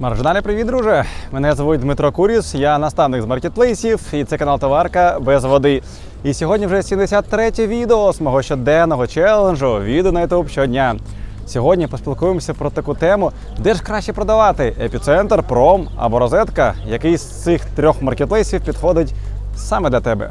Маржиналі, привіт, друже! Мене звуть Дмитро Куріс, я наставник з маркетплейсів, і це канал Товарка без води. І сьогодні вже 73 відео з мого щоденного челенджу відео на YouTube щодня. Сьогодні поспілкуємося про таку тему, де ж краще продавати епіцентр, пром або розетка, який з цих трьох маркетплейсів підходить саме для тебе.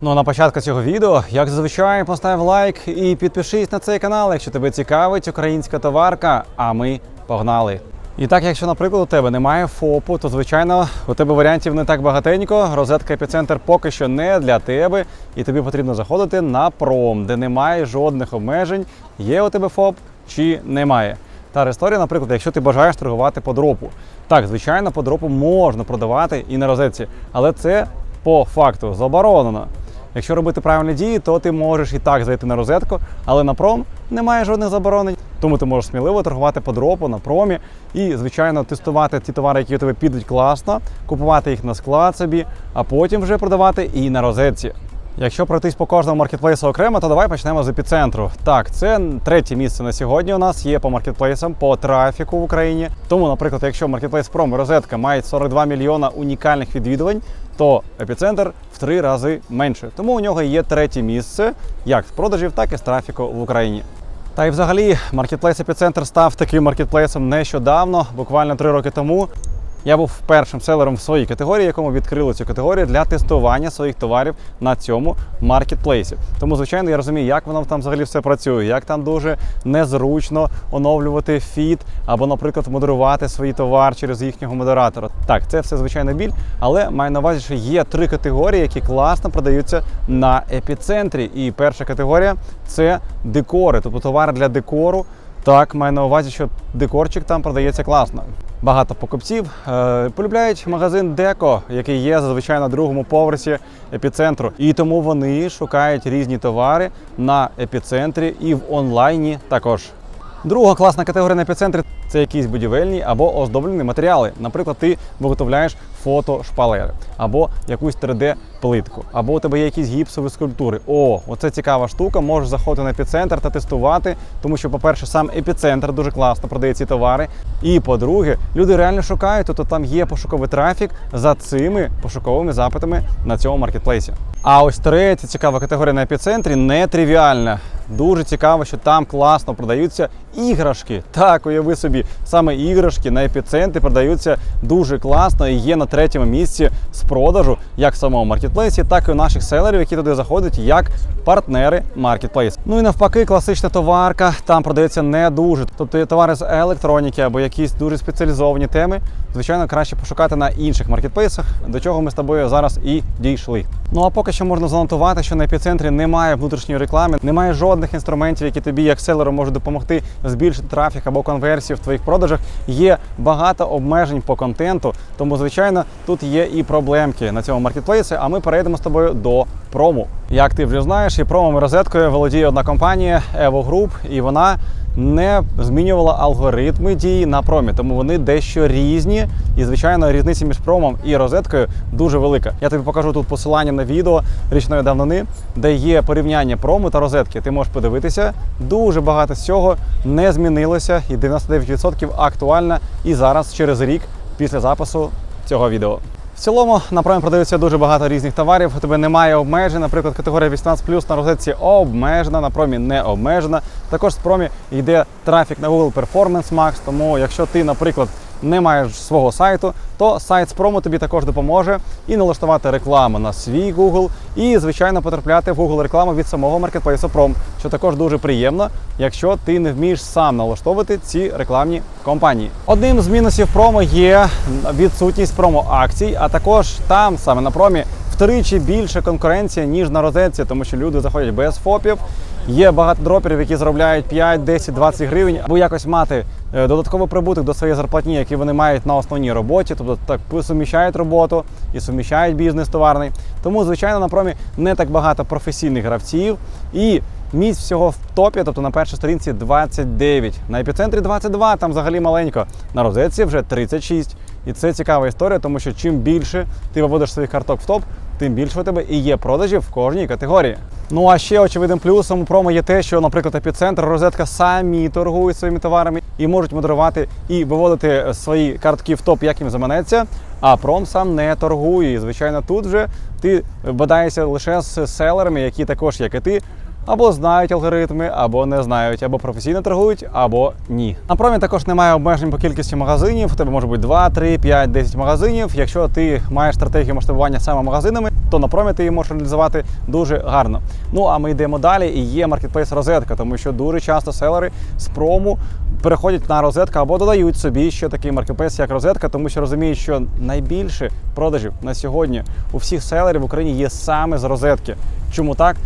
Ну а на початку цього відео, як зазвичай, постав лайк і підпишись на цей канал, якщо тебе цікавить українська товарка. А ми погнали. І так, якщо, наприклад, у тебе немає ФОПу, то звичайно у тебе варіантів не так багатенько. Розетка епіцентр поки що не для тебе, і тобі потрібно заходити на пром, де немає жодних обмежень. Є у тебе ФОП чи немає. Та історія, наприклад, якщо ти бажаєш торгувати по дропу. Так, звичайно, по дропу можна продавати і на розетці, але це по факту заборонено. Якщо робити правильні дії, то ти можеш і так зайти на розетку, але на пром немає жодних заборонень. Тому ти можеш сміливо торгувати по дропу на промі і, звичайно, тестувати ті товари, які у тебе підуть класно, купувати їх на склад собі, а потім вже продавати і на розетці. Якщо пройтись по кожному маркетплейсу окремо, то давай почнемо з епіцентру. Так, це третє місце на сьогодні. У нас є по маркетплейсам по трафіку в Україні. Тому, наприклад, якщо маркетплейс Пром розетка мають 42 мільйона унікальних відвідувань, то епіцентр в три рази менше. Тому у нього є третє місце як з продажів, так і з трафіку в Україні. Та й взагалі маркетплейс епіцентр став таким маркетплейсом нещодавно, буквально три роки тому. Я був першим селером в своїй категорії, якому відкрили цю категорію для тестування своїх товарів на цьому маркетплейсі. Тому, звичайно, я розумію, як воно там взагалі все працює, як там дуже незручно оновлювати фіт або, наприклад, модерувати свій товар через їхнього модератора. Так, це все звичайно біль, але маю на увазі, що є три категорії, які класно продаються на епіцентрі. І перша категорія це декори, тобто товари для декору. Так, маю на увазі, що декорчик там продається класно. Багато покупців е, полюбляють магазин Деко, який є зазвичай на другому поверсі епіцентру. І тому вони шукають різні товари на епіцентрі і в онлайні також. Друга класна категорія на епіцентрі це якісь будівельні або оздоблені матеріали. Наприклад, ти виготовляєш фото шпалери, або якусь 3D-плитку, або у тебе є якісь гіпсові скульптури. О, оце цікава штука. Можеш заходити на епіцентр та тестувати, тому що, по-перше, сам епіцентр дуже класно продає ці товари. І по-друге, люди реально шукають, тобто там є пошуковий трафік за цими пошуковими запитами на цьому маркетплейсі. А ось третя цікава категорія на епіцентрі нетривіальна. Дуже цікаво, що там класно продаються іграшки. Так, уяви собі, саме іграшки на епіцентрі продаються дуже класно і є на третьому місці з продажу, як в самому маркетплейсі, так і наших селерів, які туди заходять як партнери маркетплейс. Ну і навпаки, класична товарка там продається не дуже. Тобто товари з електроніки або якісь дуже спеціалізовані теми. Звичайно, краще пошукати на інших маркетплейсах, до чого ми з тобою зараз і дійшли. Ну а поки що можна занотувати, що на епіцентрі немає внутрішньої реклами, немає жодних інструментів, які тобі, як селеру, можуть допомогти збільшити трафік або конверсію в твоїх продажах. Є багато обмежень по контенту, тому звичайно тут є і проблемки на цьому маркетплейсі. А ми перейдемо з тобою до прому. Як ти вже знаєш, і промом розеткою володіє одна компанія Evo Group, і вона не змінювала алгоритми дії на промі, тому вони дещо різні. І, звичайно, різниця між промом і розеткою дуже велика. Я тобі покажу тут посилання на відео річної давнини, де є порівняння прому та розетки. Ти можеш подивитися. Дуже багато з цього не змінилося, і 99% актуально і зараз, через рік після запису цього відео. В цілому на промі продаються дуже багато різних товарів. У тебе немає обмежень. Наприклад, категорія 18 на розетці обмежена, на промі не обмежена. Також з промі йде трафік на Google Performance Max. Тому, якщо ти, наприклад, не маєш свого сайту, то сайт з промо тобі також допоможе і налаштувати рекламу на свій Google, і, звичайно, потрапляти в Google рекламу від самого маркетплейсу Пром, що також дуже приємно, якщо ти не вмієш сам налаштовувати ці рекламні компанії. Одним з мінусів промо є відсутність промо-акцій, а також там саме на промі втричі більше конкуренція, ніж на розетці, тому що люди заходять без ФОПів. Є багато дроперів, які заробляють 5, 10, 20 гривень, або якось мати е, додатковий прибуток до своєї зарплатні, які вони мають на основній роботі, тобто так суміщають роботу і суміщають бізнес товарний. Тому, звичайно, на промі не так багато професійних гравців і. Місць всього в топі, тобто на першій сторінці 29, на епіцентрі 22, там взагалі маленько. На розетці вже 36. І це цікава історія, тому що чим більше ти виводиш своїх карток в топ, тим більше у тебе і є продажі в кожній категорії. Ну а ще очевидним плюсом у промо є те, що, наприклад, епіцентр, розетка самі торгують своїми товарами і можуть модерувати і виводити свої картки в топ, як їм заманеться. А пром сам не торгує. І, звичайно, тут вже ти бодаєшся лише з селерами, які також, як і ти, або знають алгоритми, або не знають, або професійно торгують, або ні. На промі також немає обмежень по кількості магазинів. У тебе може бути 2, 3, 5, 10 магазинів. Якщо ти маєш стратегію масштабування саме магазинами, то на промі ти її можеш реалізувати дуже гарно. Ну а ми йдемо далі. І є маркетплейс розетка, тому що дуже часто селери з прому переходять на розетку або додають собі ще такий маркетплейс, як розетка, тому що розуміють, що найбільше продажів на сьогодні у всіх селерів в Україні є саме з розетки. Чому так?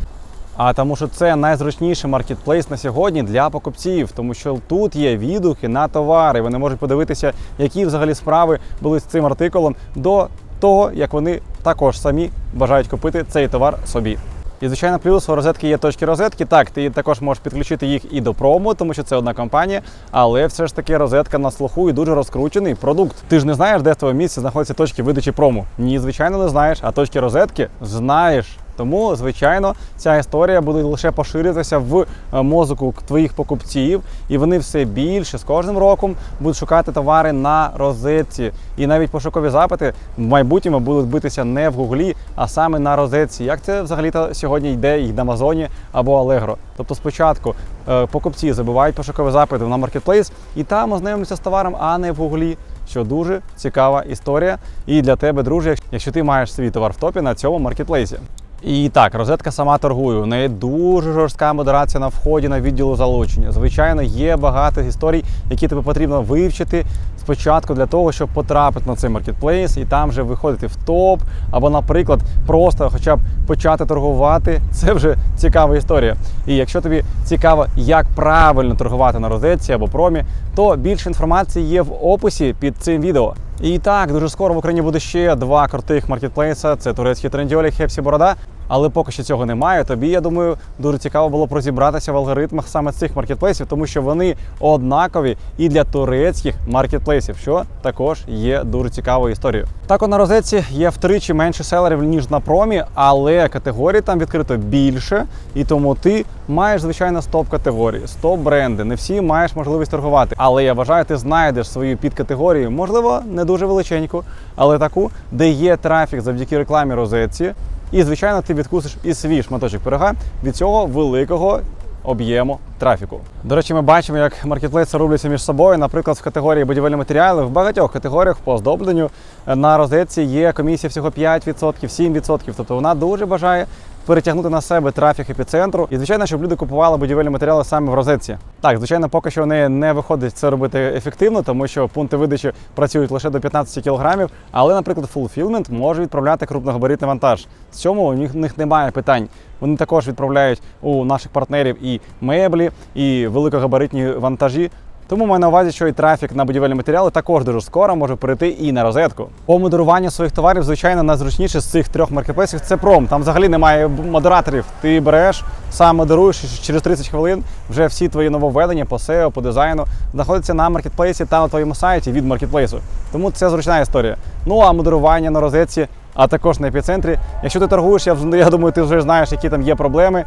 А тому, що це найзручніший маркетплейс на сьогодні для покупців, тому що тут є відгуки на товари. Вони можуть подивитися, які взагалі справи були з цим артикулом до того, як вони також самі бажають купити цей товар собі. І звичайно, плюс у розетки є точки розетки. Так, ти також можеш підключити їх і до промо, тому що це одна компанія, але все ж таки розетка на слуху і дуже розкручений продукт. Ти ж не знаєш, де в твоєму місці знаходяться точки видачі промо. Ні, звичайно, не знаєш, а точки розетки знаєш. Тому, звичайно, ця історія буде лише поширюватися в е, мозку твоїх покупців, і вони все більше з кожним роком будуть шукати товари на розетці. І навіть пошукові запити в майбутньому будуть битися не в Гуглі, а саме на розетці. Як це взагалі-то сьогодні йде і на Амазоні або Allegro. Тобто спочатку е, покупці забивають пошукові запити на маркетплейс і там ознайомляться з товаром, а не в Гуглі. Що дуже цікава історія і для тебе, друже, якщо ти маєш свій товар в топі на цьому маркетплейсі. І так, розетка сама торгує. У неї дуже жорстка модерація на вході на відділу залучення. Звичайно, є багато історій, які тобі потрібно вивчити спочатку для того, щоб потрапити на цей маркетплейс і там вже виходити в топ, або, наприклад, просто хоча б почати торгувати. Це вже цікава історія. І якщо тобі цікаво, як правильно торгувати на розетці або промі, то більше інформації є в описі під цим відео. І так, дуже скоро в Україні буде ще два крутих маркетплейса: це турецький трендіолі, Хепсі Борода. Але поки що цього немає. Тобі я думаю, дуже цікаво було б розібратися в алгоритмах саме цих маркетплейсів, тому що вони однакові і для турецьких маркетплейсів, що також є дуже цікавою історією. Так, на розетці є втричі менше селерів ніж на промі, але категорій там відкрито більше, і тому ти маєш звичайно стоп категорії, стоп бренди. Не всі маєш можливість торгувати. Але я вважаю, ти знайдеш свою підкатегорію, можливо, не дуже величеньку, але таку, де є трафік завдяки рекламі розетці. І, звичайно, ти відкусиш і свій шматочок пирога від цього великого об'єму трафіку. До речі, ми бачимо, як маркетплейси рубляться між собою. Наприклад, в категорії будівельні матеріали в багатьох категоріях по оздобленню на розетці є комісія всього 5%, 7%. Тобто вона дуже бажає перетягнути на себе трафік епіцентру. І звичайно, щоб люди купували будівельні матеріали саме в розетці. Так, звичайно, поки що в неї не виходить це робити ефективно, тому що пункти видачі працюють лише до 15 кілограмів. Але, наприклад, Fulfillment може відправляти крупногабаритний вантаж. В цьому у них немає питань. Вони також відправляють у наших партнерів і меблі, і великогабаритні вантажі. Тому маю на увазі, що і трафік на будівельні матеріали також дуже скоро може перейти і на розетку. По модеруванню своїх товарів, звичайно, найзручніше з цих трьох маркетплейсів це пром. Там взагалі немає модераторів. Ти береш, сам модеруєш і через 30 хвилин вже всі твої нововведення по SEO, по дизайну знаходяться на маркетплейсі та на твоєму сайті від маркетплейсу. Тому це зручна історія. Ну а модерування на розетці, а також на епіцентрі. Якщо ти торгуєш, я, я думаю, ти вже знаєш, які там є проблеми.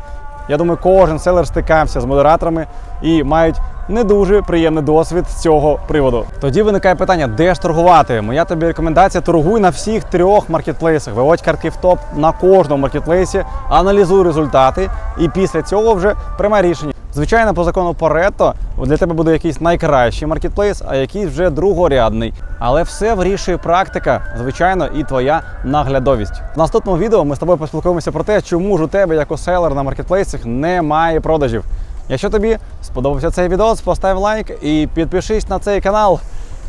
Я думаю, кожен селер стикався з модераторами і мають не дуже приємний досвід з цього приводу. Тоді виникає питання, де ж торгувати? Моя тобі рекомендація: торгуй на всіх трьох маркетплейсах. Виводь картки в топ на кожному маркетплейсі, аналізуй результати, і після цього вже приймай рішення. Звичайно, по закону Паретто для тебе буде якийсь найкращий маркетплейс, а якийсь вже другорядний. Але все вирішує практика, звичайно, і твоя наглядовість. В наступному відео ми з тобою поспілкуємося про те, чому ж у тебе, як у селер на маркетплейсах, немає продажів. Якщо тобі сподобався цей відео, постав лайк і підпишись на цей канал.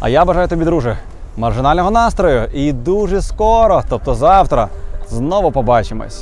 А я бажаю тобі, друже, маржинального настрою і дуже скоро, тобто завтра, знову побачимось.